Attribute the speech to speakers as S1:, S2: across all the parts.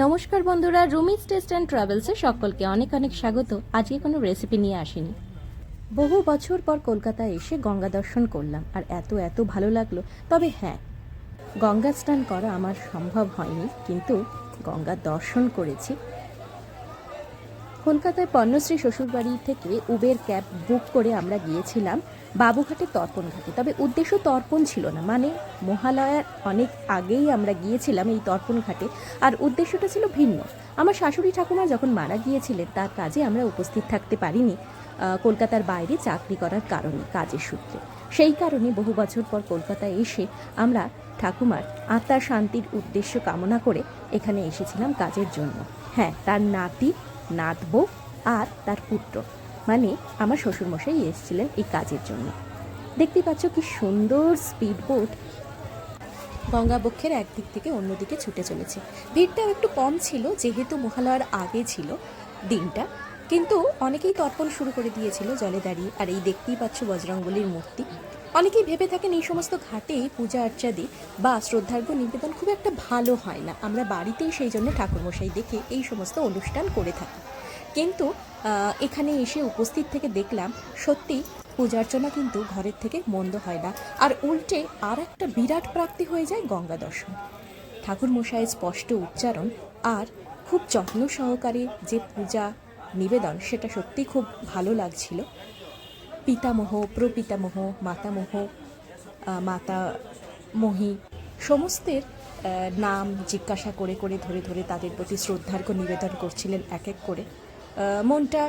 S1: নমস্কার বন্ধুরা, Rumi's test and ট্রাভেলসে সকলকে অনেক অনেক স্বাগত। আজকে কোনো রেসিপি নিয়ে আসিনি। বহু বছর পর কলকাতায় এসে গঙ্গা দর্শন করলাম, আর এত এত ভালো লাগল। তবে হ্যাঁ গঙ্গা স্নান করা আমার সম্ভব হয়নি, কিন্তু গঙ্গা দর্শন করেছি। কলকাতায় পর্ণশ্রী শ্বশুরবাড়ি থেকে উবের ক্যাব বুক করে আমরা গিয়েছিলাম বাবুঘাটে তর্পণ ঘাটে তবে উদ্দেশ্য তর্পণ ছিল না মানে মহালয়ার অনেক আগেই আমরা গিয়েছিলাম এই তর্পণ ঘাটে আর উদ্দেশ্যটা ছিল ভিন্ন। আমার শাশুড়ি ঠাকুমা যখন মারা গিয়েছিলেন, তার কাজে আমরা উপস্থিত থাকতে পারিনি কলকাতার বাইরে চাকরি করার কারণে, কাজের সূত্রে। সেই কারণে বহু বছর পর কলকাতায় এসে আমরা ঠাকুমার আত্মার শান্তির উদ্দেশ্য কামনা করে এখানে এসেছিলাম কাজের জন্য। হ্যাঁ তার নাতি নাতবো আর তার পুত্র। মানে আমার শ্বশুরমশাই এসেছিলেন এই কাজের জন্য। দেখতে পাচ্ছ কি সুন্দর স্পিড বোট গঙ্গাবক্ষের একদিক থেকে অন্যদিকে ছুটে চলেছে। ভিড়টাও একটু কম ছিল, যেহেতু মহালয়ার আগে ছিল দিনটা। কিন্তু অনেকেই তর্পণ শুরু করে দিয়েছিল জলে দাঁড়িয়ে। আর এই দেখতেই পাচ্ছ বজরঙ্গলির মূর্তি। অনেকেই ভেবে থাকেন এই সমস্ত ঘাটে পূজা আর্চাদি বা শ্রদ্ধার্ঘ নিবেদন খুব একটা ভালো হয় না। আমরা বাড়িতেই সেই জন্য ঠাকুরমশাই দেখে এই সমস্ত অনুষ্ঠান করে থাকি। কিন্তু এখানে এসে উপস্থিত থেকে দেখলাম, সত্যি পূজা অর্চনা কিন্তু ঘরের থেকে মন্দ হয় না। আর উল্টে আর একটা বিরাট প্রাপ্তি হয়ে যায় গঙ্গা দর্শন। ঠাকুর মশাইয়ের স্পষ্ট উচ্চারণ আর খুব যত্ন সহকারে যে পূজা নিবেদন, সেটা সত্যি খুব ভালো লাগছিল। পিতামহ, প্রপিতামহ, মাতামহ মাতা মহি সমস্তের নাম জিজ্ঞাসা করে করে, ধরে ধরে তাদের প্রতি শ্রদ্ধার্ঘ নিবেদন করছিলেন এক এক করে। মনটা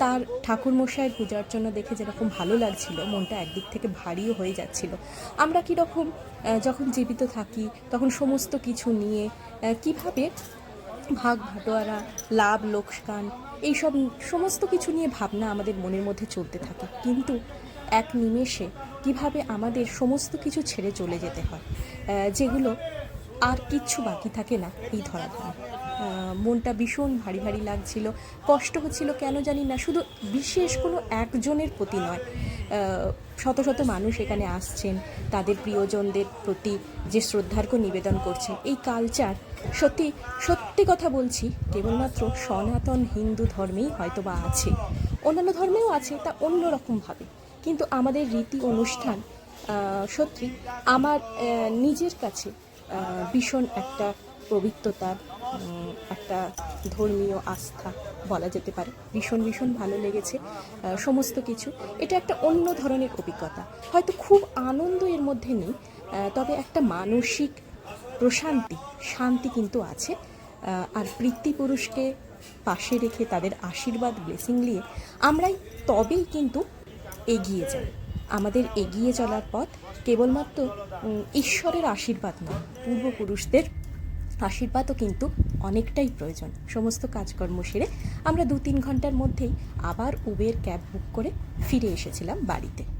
S1: তার ঠাকুরমশাইয়ের পূজা অর্চনা দেখে যেরকম ভালো লাগছিল, মনটা একদিক থেকে ভারীও হয়ে যাচ্ছিল। আমরা কীরকম যখন জীবিত থাকি, তখন সমস্ত কিছু নিয়ে কীভাবে ভাগ ভাটোয়ারা, লাভ, লোকসান এইসব সমস্ত কিছু নিয়ে ভাবনা আমাদের মনের মধ্যে চলতে থাকে। কিন্তু এক নিমেষে কীভাবে আমাদের সমস্ত কিছু ছেড়ে চলে যেতে হয় যেগুলো আর কিচ্ছু বাকি থাকে না এই ধরাধামে। মনটা ভীষণ ভারী ভারী লাগছিল, কষ্ট হচ্ছিল কেন জানি না, শুধু বিশেষ কোনো একজনের প্রতি নয় শত শত মানুষ এখানে আসছেন, তাদের প্রিয়জনদের প্রতি যে শ্রদ্ধার্ঘ নিবেদন করছেন, এই কালচার সত্যি সত্যি কথা বলছি, কেবলমাত্র সনাতন হিন্দু ধর্মেই হয়তো বা আছে। অন্যান্য ধর্মেও আছে, তা অন্য রকমভাবে কিন্তু আমাদের রীতি অনুষ্ঠান সত্যি আমার নিজের কাছে ভীষণ একটা পবিত্রতার একটা ধর্মীয় আস্থা বলা যেতে পারে। ভীষণ ভীষণ ভালো লেগেছে সমস্ত কিছু। এটা একটা অন্য ধরনের অভিজ্ঞতা। হয়তো খুব আনন্দ এর মধ্যে নেই তবে একটা মানসিক প্রশান্তি, শান্তি কিন্তু আছে আর পিতৃপুরুষকে পাশে রেখে তাদের আশীর্বাদ ব্লেসিং নিয়ে আমরাই তবেই কিন্তু এগিয়ে যাই। আমাদের এগিয়ে চলার পথ কেবলমাত্র ঈশ্বরের আশীর্বাদ নয়, পূর্বপুরুষদের আশীর্বাদও কিন্তু অনেকটাই প্রয়োজন। সমস্ত কাজকর্ম সেরে আমরা দু তিন ঘণ্টার মধ্যেই আবার উবের ক্যাব বুক করে ফিরে এসেছিলাম বাড়িতে।